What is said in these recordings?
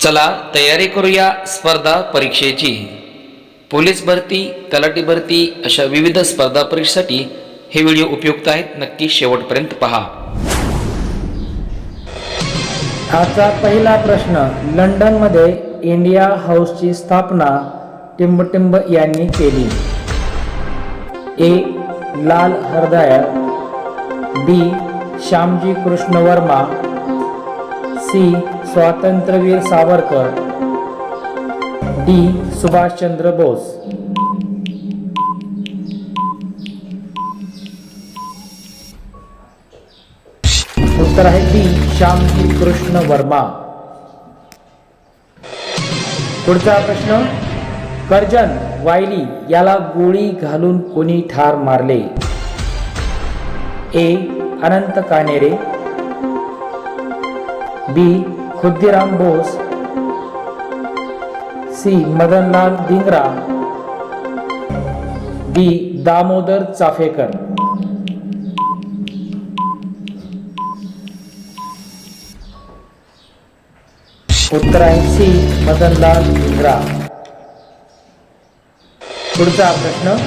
चला तयारी करूया स्पर्धा परीक्षेची. पोलीस भरती तलाठी भरती अशा विविध स्पर्धा परीक्षेसाठी हे व्हिडिओ उपयुक्त आहेत. नक्की शेवटपर्यंत पहा. आजचा पहिला प्रश्न लंडनमध्ये इंडिया हाऊसची स्थापना टिंबटिंब यांनी केली. A Lala Hardayal B Shyamji Krishna Varma C. स्वातंत्र्यवीर सावरकर. डी. सुभाषचंद्र बोस. उत्तर आहे डी. श्यामजी कृष्ण वर्मा. पुढचा प्रश्न कर्जन वायली याला गोळी घालून कोणी ठार मारले? A. Anant Kanhere B. Khudiram Bose. C. Madanlal Dhingra. D. Damodar Chapekar. उत्तर आहे सी. मदनलाल धिंगरा. पुढचा प्रश्न.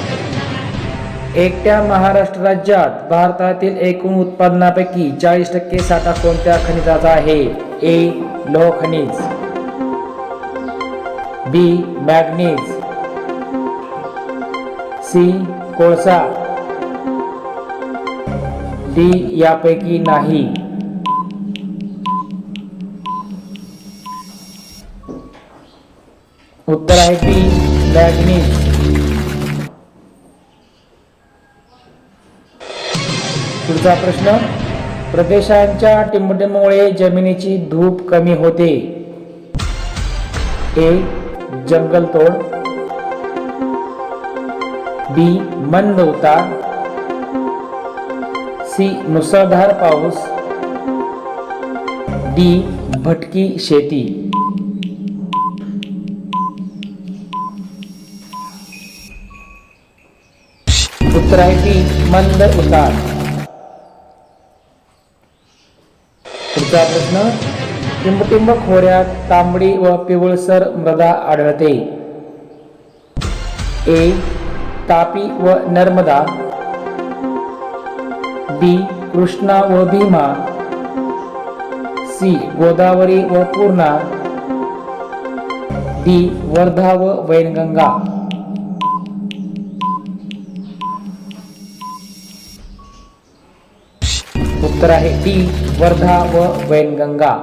एकट्या महाराष्ट्र राज्यात भारतातील एकूण उत्पादनापैकी चाळीस टक्के साठा कोणत्या खनिजाचा आहे? ए लोह खनिज. B manganese. सी कोळसा. डी यापैकी नाही. उत्तर आहे बी मॅग्नीज. पुढचा प्रश्न प्रदेशांच्या टिंबटिंबमुळे जमिनीची धूप कमी होते. ए जंगलतोड बी मंद उतार सी मुसळधार पाऊस. डी भटकी शेती. उत्तर आहे बी मंद उतार. पुढचा प्रश्न टिंबटिंब खोऱ्यात तांबडी व पिवळसर मृदा आढळते. ए तापी व नर्मदा. बी कृष्णा व भीमा. सी गोदावरी व पूर्णा. डी वर्धा व वैनगंगा. उत्तर आहे डी वर्धा व वैनगंगा.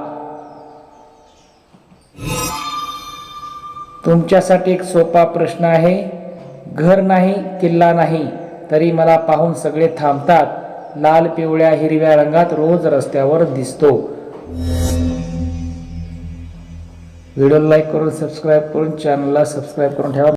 तुमच्यासाठी एक सोपा प्रश्न आहे. घर नाही किल्ला नाही तरी मला पाहून सगळे थांबतात. लाल पिवळ्या हिरव्या रंगात रोज रस्त्यावर दिसतो. व्हिडिओ लाईक करून सबस्क्राईब करून चॅनलला सबस्क्राईब करून ठेवा.